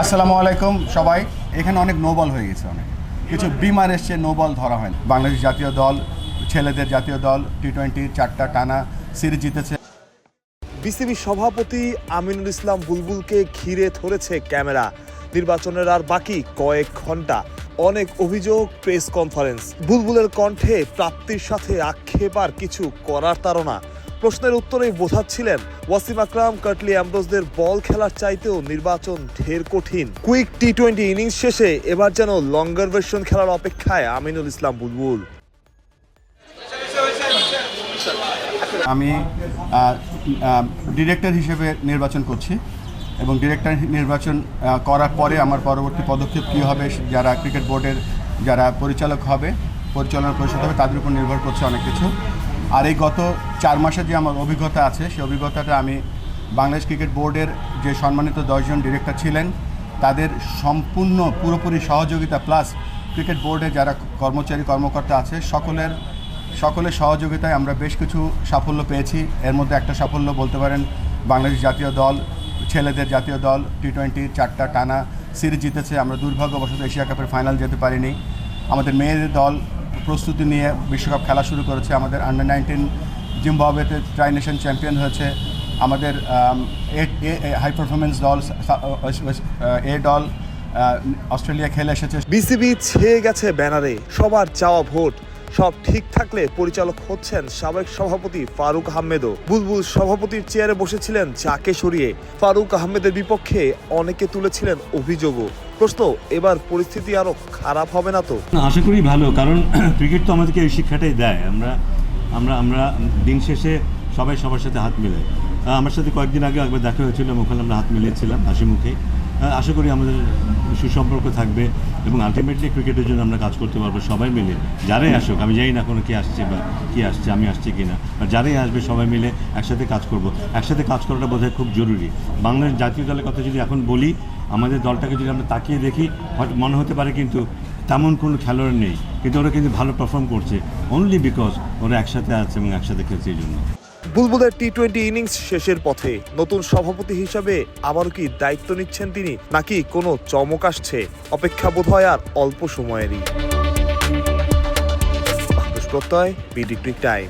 আসসালামু আলাইকুম, সবাই। এখানে অনেক নোবল হয়ে গেছে অনেক। কিছু বিমার এসছে, নোবল ধরা হয় বাংলাদেশ জাতীয় দল, ছেলেদের জাতীয় দল টি টোয়েন্টি চারটা টানা সিরিজ জিতেছে। বিসিবি সভাপতি আমিনুল ইসলাম বুলবুলকে ঘিরে ধরেছে ক্যামেরা। নির্বাচনের আর বাকি কয়েক ঘণ্টা অনেক অভিযোগ, প্রেস কনফারেন্স। বুলবুলের কণ্ঠে প্রাপ্তির সাথে আক্ষেপ আর কিছু করার তারা প্রশ্নের উত্তরেই বোঝাচ্ছিলেন ওয়াসিম আকরাম, কাটলি অ্যাম্ব্রোসদের বল খেলার চাইতেও নির্বাচন ঢের কঠিন। কুইক টি টোয়েন্টি ইনিংস শেষে এবার যেন লঙ্গার ভার্সন খেলার অপেক্ষায় আমিনুল ইসলাম বুলবুল। আমি ডিরেক্টর হিসেবে নির্বাচন করছি এবং ডিরেক্টর নির্বাচন করার পরে আমার পরবর্তী পদক্ষেপ কী হবে, যারা ক্রিকেট বোর্ডের যারা পরিচালক হবে, পরিচালনা পরিষদ হবে, তাদের উপর নির্ভর করছে অনেক কিছু। আর এই গত চার মাসে যে আমার অভিজ্ঞতা আছে, সেই অভিজ্ঞতাটা আমি বাংলাদেশ ক্রিকেট বোর্ডের যে সম্মানিত দশজন ডিরেক্টর ছিলেন, তাদের সম্পূর্ণ পুরোপুরি সহযোগিতা প্লাস ক্রিকেট বোর্ডে যারা কর্মচারী, কর্মকর্তা আছে, সকলের সকলের সহযোগিতায় আমরা বেশ কিছু সাফল্য পেয়েছি। এর মধ্যে একটা সাফল্য বলতে পারেন বাংলাদেশ জাতীয় দল, ছেলেদের জাতীয় দল টি টোয়েন্টি চারটা টানা সিরিজ জিতেছে। আমরা দুর্ভাগ্যবশত এশিয়া কাপের ফাইনাল যেতে পারিনি। আমাদের মেয়েদের দল প্রস্তুতি নিয়ে বিশ্বকাপ খেলা শুরু করেছে আমাদের আন্ডার নাইনটিন জিম্বাবুয়েতে ট্রাই নেশন চ্যাম্পিয়ন হয়েছে। আমাদের হাই পারফরমেন্স দল এ দল অস্ট্রেলিয়া খেলে এসেছে। বিসিবি ছেয়ে গেছে ব্যানারে, সবার চাওয়া ভোট। সব ঠিক থাকলে পরিচালক হচ্ছেন সাবেক সভাপতি ফারুক আহমেদও। বুলবুল সভাপতির চেয়ারে বসেছিলেন যাকে সরিয়ে। ফারুক আহমেদের বিপক্ষে অনেকে তুলেছিলেন অভিযোগও। প্রশ্ন, এবার পরিস্থিতি আরও খারাপ হবে না তো? আশা করি ভালো, কারণ ক্রিকেট তো আমাদেরকে এই শিক্ষাটাই দেয়। আমরা আমরা আমরা দিন শেষে সবাই সবার সাথে হাত মিলাই। আমার সাথে কয়েকদিন আগে একবার দেখা হয়েছিল এবং ওখানে আমরা হাত মিলিয়েছিলাম, হাসি মুখে। আশা করি আমাদের সুসম্পর্ক থাকবে এবং আলটিমেটলি ক্রিকেটের জন্য আমরা কাজ করতে পারব সবাই মিলে। যারাই আসুক, আমি জানি না কোনো কে আসছে বা কি আসছে, আমি আসছি কি না বা যারাই আসবে সবাই মিলে একসাথে কাজ করব। একসাথে কাজ করাটা বোধহয় খুব জরুরি। বাংলাদেশ জাতীয় দলের কথা যদি এখন বলি আমাদের দলটাকে যদি আমরা তাকিয়ে দেখি, হয়তো মনে হতে পারে কিন্তু তেমন কোনো খেলোয়াড় নেই। কিন্তু ওরা কিন্তু ভালো পারফর্ম করছে অনলি বিকজ ওরা একসাথে আছে এবং একসাথে খেলছে এই জন্য। বুলবুলের টি টোয়েন্টি ইনিংস শেষের পথে নতুন সভাপতি হিসাবে আবারও কি দায়িত্ব নিচ্ছেন তিনি, নাকি কোনো চমক আসছে? অপেক্ষা বোধ হয় আর অল্প সময়েরই। প্রত্যয়, বিডি টাইম।